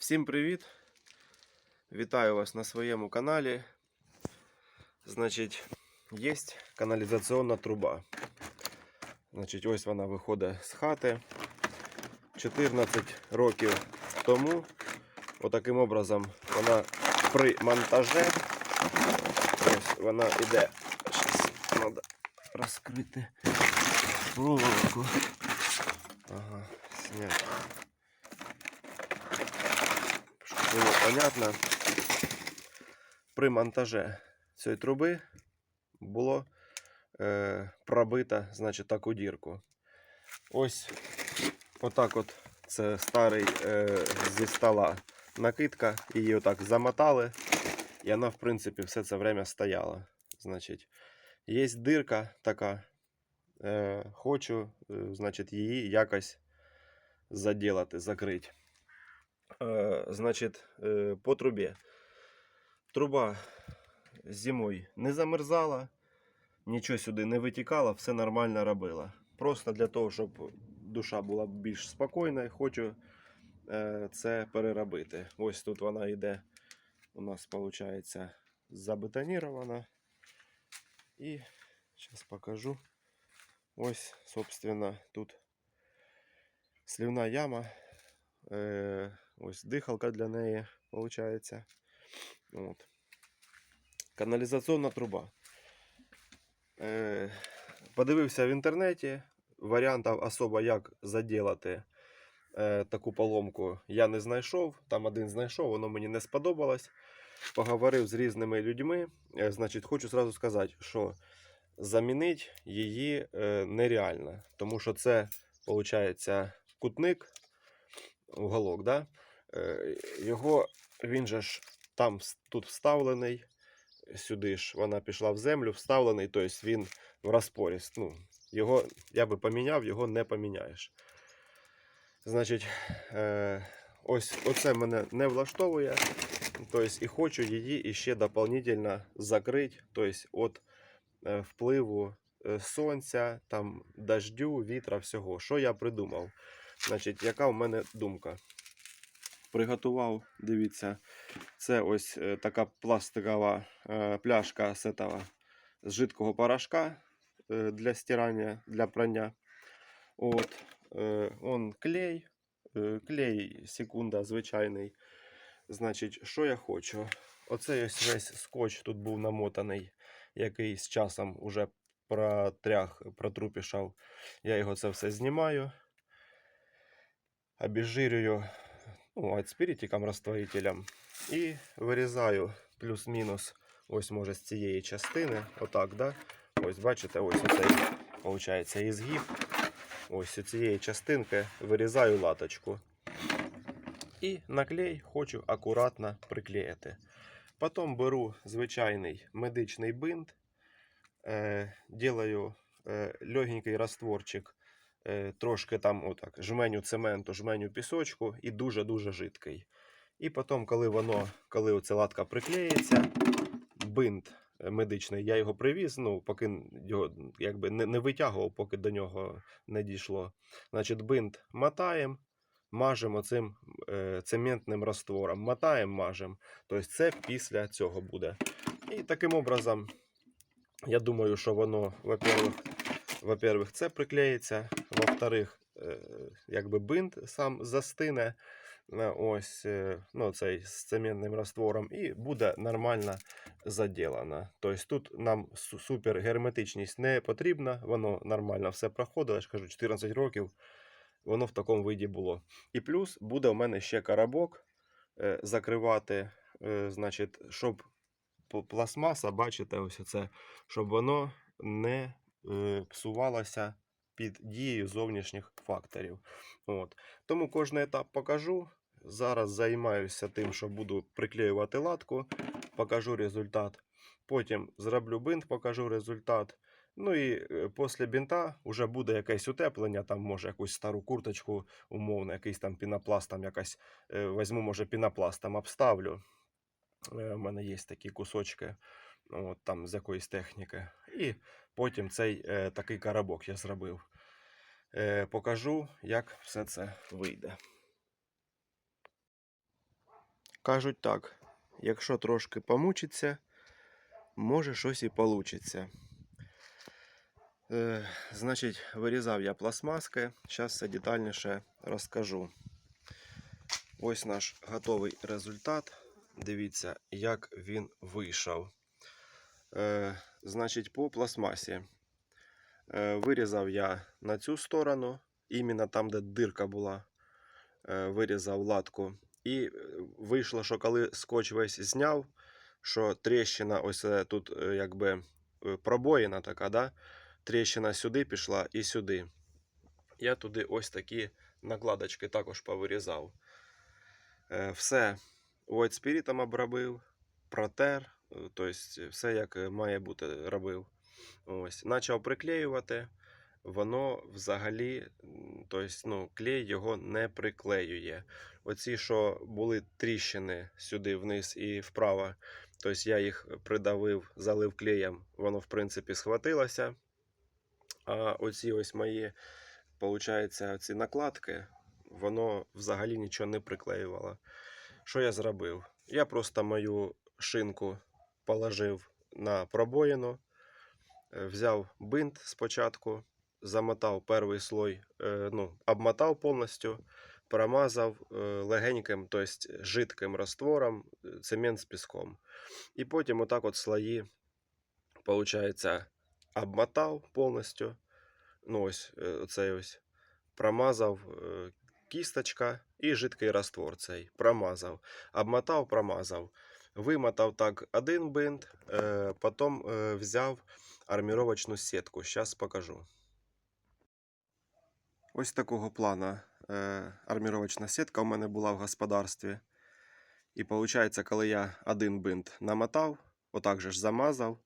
Всім привіт! Вітаю вас на своєму каналі. Значить, є каналізаційна труба. Значить, ось вона виходить з хати. 14 років тому. Отаким образом вона при монтажі. Ось вона йде. Щас треба розкрити проволоку. Ага, зняти. Було понятно. При монтажі цієї труби було е, пробито, значить, таку дірку. Ось отак от це старий е, зі стола накидка. Її отак замотали. І вона, в принципі, все це время стояла. Значить, є дирка така. Е, хочу, е, значить, її якось заділати, закрити. Е, значить, е, по трубі. Труба зимою не замерзала, нічого сюди не витікало, все нормально робила. Просто для того, щоб душа була більш спокійна, хочу е, це переробити. Ось тут вона йде, у нас виходить забетонірована. І зараз покажу. Ось, собственно, тут слівна яма. Ось дихалка для неї виходить. От. Каналізаційна труба. Е, подивився в інтернеті. Варіантів особо як заділати е, таку поломку я не знайшов. Там один знайшов, воно мені не сподобалось. Поговорив з різними людьми. Е, значить, хочу зразу сказати, що замінити її е, нереально, тому що це, виходить, кутник, уголок, да? Е, його він же ж там тут вставлений, сюди ж вона пішла в землю, вставлений, тобто він в розпоріст. Ну, його, я би поміняв, його не поміняєш. Значить, е, ось оце мене не влаштовує. Тобто, і хочу її іще дополнительно закрити, тобто від е, впливу сонця, там, дождю, вітра, всього. Що я придумав? Значить, яка в мене думка? Приготував, дивіться, це ось е, така пластикова е, пляшка этого, з жидкого порошка е, для стирання, для прання. От, он клей, клей секунда звичайний. Значить, що я хочу? Оцей ось весь скотч тут був намотаний, який з часом уже протряг, протрупішав. Я його це все знімаю, обезжирюю ну, ацпірітиком розтворителем і вирізаю плюс-мінус, ось може з цієї частини. Отак, да? Ось бачите, ось оцей, виходить, ізгиб. Ось з цієї частинки вирізаю латочку. І на клей хочу акуратно приклеїти. Потім беру звичайний медичний бинт, е, делаю е, легенький растворчик, трошки там отак, жменю цементу, жменю пісочку і дуже-дуже жидкий. І потім, коли воно, коли оця латка приклеїться, бинт е, медичний, я його привіз, ну, поки його якби не, не витягував, поки до нього не дійшло. Значить, бинт мотаємо, мажемо цим е, цементним раствором. Мотаємо, мажемо. Тобто це після цього буде. І таким образом, я думаю, що воно, во-первых, во-первых, це приклеїться, во-вторых, якби бинт сам застине. е, Ось е, ну, цей з цементним раствором, і буде нормально заділено. Тобто тут нам су- супер герметичність не потрібна, воно нормально все проходило. Я ж кажу, 14 років воно в такому виді було. І плюс буде у мене ще коробок е, закривати, е, значить, щоб пластмаса, бачите, ось це, щоб воно не е, псувалося під дією зовнішніх факторів. От. Тому кожний етап покажу. Зараз займаюся тим, що буду приклеювати латку, покажу результат. Потім зроблю бинт, покажу результат. Ну і е, після бінта вже буде якесь утеплення, там може якусь стару курточку, умовно, якийсь там пінопласт, якась, е, візьму, може, пінопластом обставлю. Е, У мене є такі кусочки от, там, з якоїсь техніки. І потім цей е, такий коробок я зробив. Е, покажу, як все це вийде. кажуть так: якщо трошки помучиться, може щось і получиться. Е, значить, вирізав я пластмаски. Зараз все детальніше розкажу. Ось наш готовий результат. Дивіться, як він вийшов. Е, значить, по пластмасі. Е, вирізав я на цю сторону, іменно там, де дирка була, е, вирізав латку. І вийшло, що коли скотч весь зняв, що тріщина, ось тут якби пробоїна така, да? тріщина сюди пішла і сюди. Я туди ось такі накладочки також повирізав. Все white спірітом обробив, протер, тобто все як е, має бути робив. Ось, почав приклеювати. Воно взагалі, тобто, ну, клей його не приклеює. Оці, що були тріщини сюди вниз і вправо, тобто я їх придавив, залив клеєм, воно в принципі схватилося. А оці ось мої, виходить, ці накладки, воно взагалі нічого не приклеювало. Що я зробив? Я просто мою шинку положив на пробоїну, е, взяв бинт спочатку, замотав перший слой, е, ну, обмотав повністю, промазав е, легеньким, тобто жидким раствором, цемент з піском. І потім отак от слої, виходить, обмотав повністю. Ну, ось оцей ось промазав кісточка і жидкий раствор цей. Промазав. Обмотав, промазав. Вимотав так один бинт, е, потім е, взяв арміровочну сітку. Зараз покажу. Ось такого плана е, арміровочна сітка у мене була в господарстві. І виходить, коли я один бинт намотав, отак же ж замазав,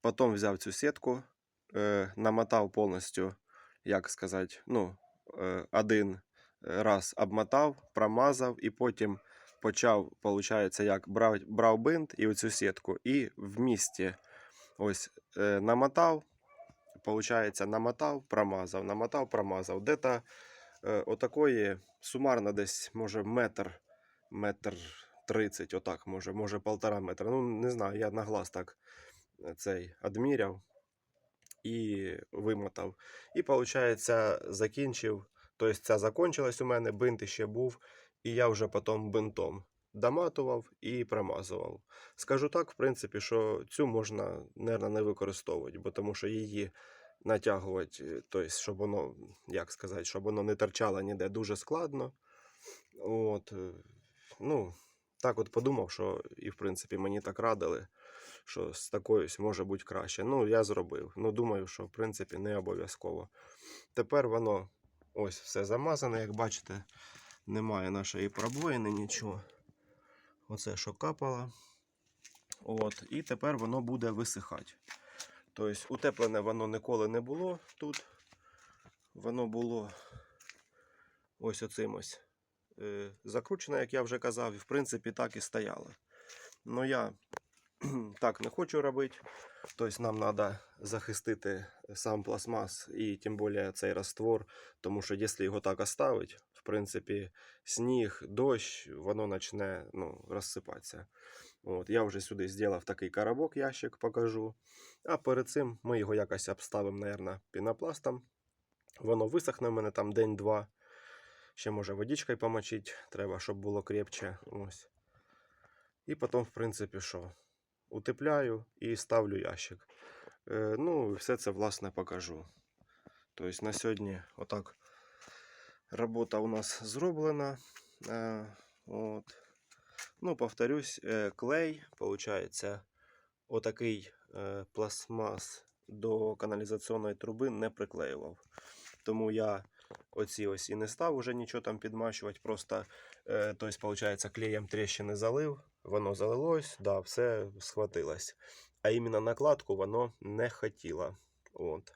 потім взяв цю сітку, е, намотав повністю, як сказати, ну, е, один раз обмотав, промазав і потім почав, виходить, як брав, брав бинт і оцю сітку, і в місті ось е, намотав, виходить, намотав, промазав, намотав, промазав. Де-то е, отакої сумарно десь, може, метр, метр 30, отак, може, може, полтора метра. Ну, не знаю, я на глаз так е, цей одміряв і вимотав. І, виходить, закінчив. Тобто ця закончилась у мене, бинт ще був, і я вже потім бинтом доматував і промазував. Скажу так, в принципі, що цю можна, мабуть, не використовувати, бо тому що її натягувати, тобто, щоб воно, як сказати, щоб воно не торчало ніде дуже складно. От, е, ну, так от подумав, що і в принципі мені так радили, що з такою може бути краще. Ну, я зробив. Ну, думаю, що в принципі не обов'язково. Тепер воно ось все замазане, як бачите, немає нашої пробоїни, нічого. Оце що капало. От, і тепер воно буде висихати. Тобто утеплене воно ніколи не було тут. Воно було ось оцим ось е, закручене, як я вже казав, і в принципі так і стояло. Ну я так не хочу робити. Тобто нам треба захистити сам пластмас і тим більше цей раствор, тому що якщо його так оставити, в принципі, сніг, дощ, воно почне ну, розсипатися. От, я вже сюди зробив такий коробок, ящик покажу. А перед цим ми його якось обставимо, мабуть, пінопластом. Воно висохне в мене там день-два. Ще може водичкою помочити, треба, щоб було крепче. Ось. І потім, в принципі, що? Утепляю і ставлю ящик. Е, ну, все це, власне, покажу. Тобто на сьогодні отак робота у нас зроблена. От. Ну, повторюсь, е, клей, виходить, отакий е, пластмас до каналізаційної труби не приклеював. Тому я оці ось і не став уже нічого там підмащувати, просто е, тобто, виходить, клеєм тріщини залив, воно залилось, да, все схватилось. А іменно накладку воно не хотіло. От.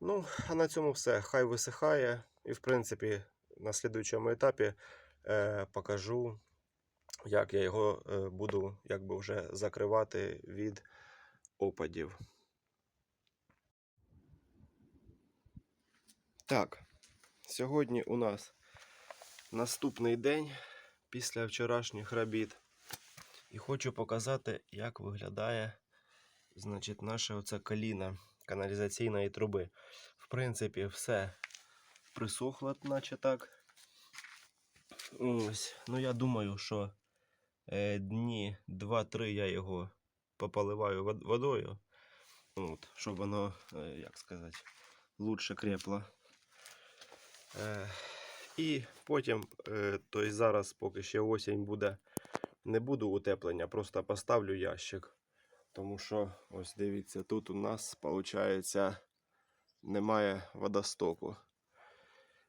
Ну, а на цьому все. Хай висихає. І, в принципі, на слідуючому етапі е, покажу, як я його е, буду якби вже закривати від опадів. Так, сьогодні у нас наступний день, після вчорашніх робіт. І хочу показати, як виглядає значить, наше оце коліна каналізаційної труби. В принципі, все присохло, наче так. Ось. Ну, я думаю, що е, дні 2-3 я його пополиваю вод- водою. От, щоб воно, е, як сказати, лучше крепло. Е, і потім, е, тобто зараз, поки ще осінь буде, не буду утеплення, просто поставлю ящик. Тому що, ось дивіться, тут у нас, виходить, немає водостоку.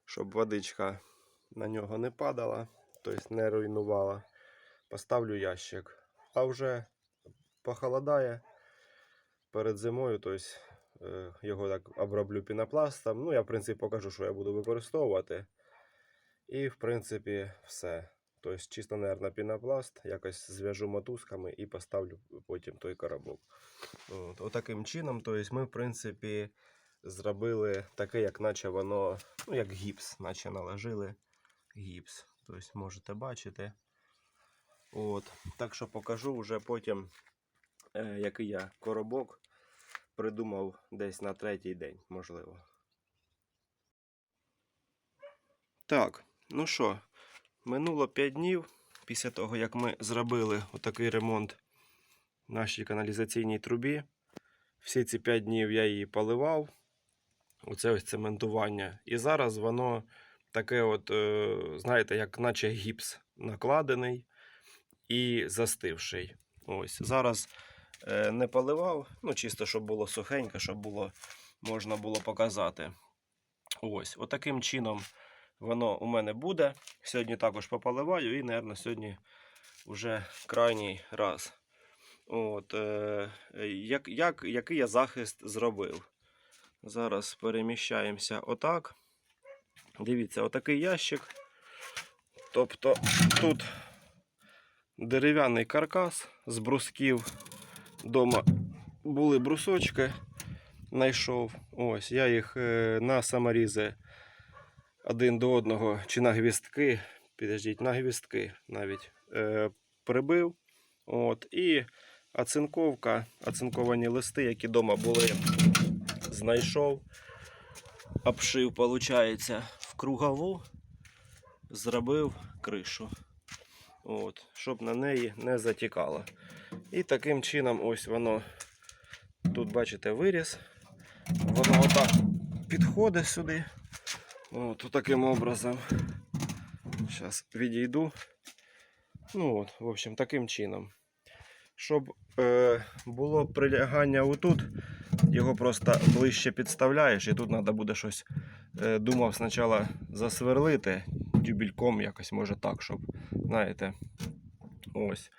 Щоб водичка на нього не падала, тобто не руйнувала, поставлю ящик. А вже похолодає перед зимою, тобто е, його так оброблю пінопластом. Ну, я, в принципі, покажу, що я буду використовувати. І, в принципі, все. Тобто, чисто, мабуть, пінопласт, якось зв'яжу мотузками і поставлю потім той коробок. От, отаким чином, тобто, ми, в принципі, зробили таке, як наче воно, ну, як гіпс, наче наложили гіпс. Тобто, можете бачити. От. Так що покажу вже потім, е, який я коробок придумав десь на третій день, можливо. Так, ну що, минуло 5 днів після того, як ми зробили отакий ремонт нашій каналізаційній трубі. Всі ці 5 днів я її поливав. Оце ось цементування. І зараз воно таке, от, е, знаєте, як наче гіпс накладений і застивший. Ось. Зараз е, не поливав, ну чисто, щоб було сухенько, щоб було, можна було показати. Ось, отаким чином воно у мене буде. Сьогодні також пополиваю і, мабуть, сьогодні вже крайній раз. От, е, як, як, який я захист зробив? Зараз переміщаємося отак. Дивіться, отакий ящик. Тобто тут дерев'яний каркас з брусків. Дома були брусочки, знайшов. Ось, я їх е, на саморізи один до одного, чи на гвістки, підождіть, на гвістки навіть е, прибив. От, і оцинковка, оцинковані листи, які вдома були, знайшов, обшив, виходить, в кругову, зробив кришу. От, щоб на неї не затікало. І таким чином ось воно, тут бачите, виріс. Воно отак підходить сюди. От, таким образом. Зараз відійду. Ну от, в общем, таким чином. Щоб е, було прилягання отут, його просто ближче підставляєш, і тут треба буде щось. Е, думав спочатку засверлити дюбельком, якось може так, щоб, знаєте, ось.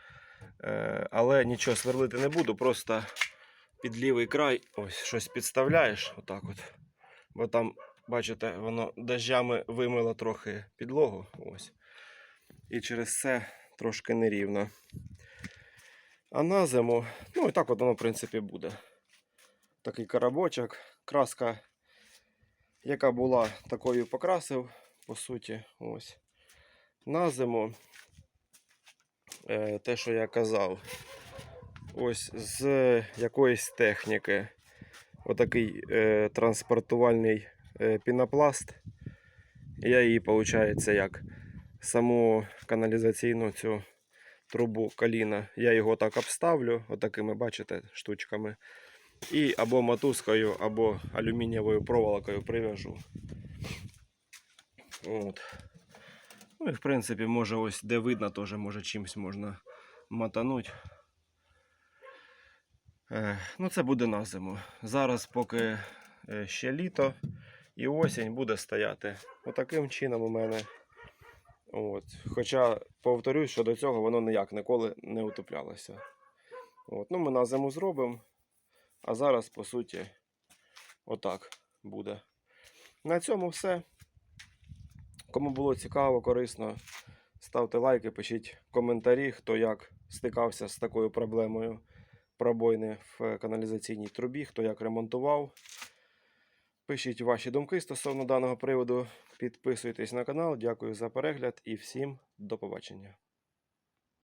Е, але нічого сверлити не буду, просто під лівий край ось щось підставляєш, отак от. Бо там, бачите, воно дощами вимило трохи підлогу. Ось. І через це трошки нерівно. А на зиму, ну і так от воно, в принципі, буде. Такий коробочок, краска, яка була, такою покрасив, по суті. Ось. На зиму, е, те, що я казав, ось з якоїсь техніки. Отакий е, транспортувальний е, пінопласт. Я її, виходить, як саму каналізаційну цю трубу коліна. Я його так обставлю, отакими, бачите, штучками. І або мотузкою, або алюмінієвою проволокою прив'яжу. От. Ну і в принципі, може ось де видно, теж може чимось можна мотануть. Е, ну, це буде на зиму. Зараз, поки е, ще літо і осінь буде стояти. Отаким чином у мене. От. Хоча, повторюсь, що до цього воно ніяк ніколи не утоплялося. От. Ну, ми на зиму зробимо. А зараз, по суті, отак буде. На цьому все. Кому було цікаво, корисно, ставте лайки, пишіть коментарі, хто як стикався з такою проблемою пробойни в каналізаційній трубі, хто як ремонтував. Пишіть ваші думки стосовно даного приводу. Підписуйтесь на канал. Дякую за перегляд і всім До побачення.